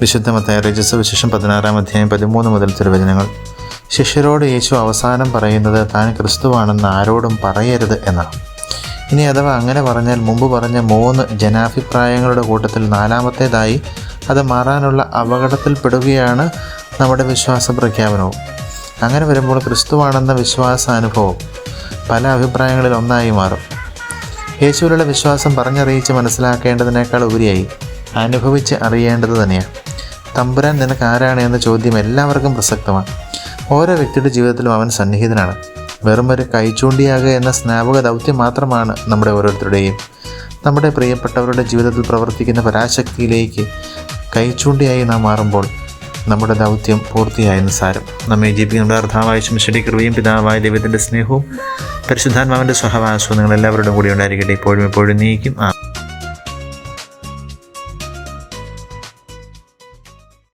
വിശുദ്ധമത്തായ രജസ് വിശേഷം പതിനാറാം അധ്യായം പതിമൂന്ന് മുതൽ തിരുവചനങ്ങൾ. ശിഷ്യരോട് യേശു അവസാനം പറയുന്നത് താൻ ക്രിസ്തുവാണെന്ന് ആരോടും പറയരുത് എന്നാണ്. ഇനി അഥവാ അങ്ങനെ പറഞ്ഞാൽ മുമ്പ് പറഞ്ഞ മൂന്ന് ജനാഭിപ്രായങ്ങളുടെ കൂട്ടത്തിൽ നാലാമത്തേതായി അത് മാറാനുള്ള അപകടത്തിൽപ്പെടുകയാണ് നമ്മുടെ വിശ്വാസ പ്രഖ്യാപനവും. അങ്ങനെ വരുമ്പോൾ ക്രിസ്തുവാണെന്ന വിശ്വാസാനുഭവം പല അഭിപ്രായങ്ങളിൽ ഒന്നായി മാറും. യേശുവിലുള്ള വിശ്വാസം പറഞ്ഞറിയിച്ച് മനസ്സിലാക്കേണ്ടതിനേക്കാൾ ഉപരിയായി അനുഭവിച്ച് അറിയേണ്ടത് തന്നെയാണ്. തമ്പുരാൻ നിനക്ക് ആരാണ് എന്ന ചോദ്യം എല്ലാവർക്കും പ്രസക്തമാണ്. ഓരോ വ്യക്തിയുടെ ജീവിതത്തിലും അവൻ സന്നിഹിതനാണ്. വെറും ഒരു കൈച്ചൂണ്ടിയാകുക എന്ന സ്നാപക ദൗത്യം മാത്രമാണ് നമ്മുടെ ഓരോരുത്തരുടെയും. നമ്മുടെ പ്രിയപ്പെട്ടവരുടെ ജീവിതത്തിൽ പ്രവർത്തിക്കുന്ന പരാശക്തിയിലേക്ക് കൈച്ചൂണ്ടിയായി നാം മാറുമ്പോൾ നമ്മുടെ ദൗത്യം പൂർത്തിയായെന്ന് സാരം. നമ്മെ ജീവിക്കുന്ന അർത്ഥാവായ ശംശടി കൃപയും പിതാവായ ദൈവത്തിന്റെ സ്നേഹവും പരിശുദ്ധാത്മാവിന്റെ സഹവാസവും നിങ്ങൾ എല്ലാവരുടെയും കൂടി ഉണ്ടായിരിക്കട്ടെ. ഇപ്പോഴും എപ്പോഴും നീക്കും. ആ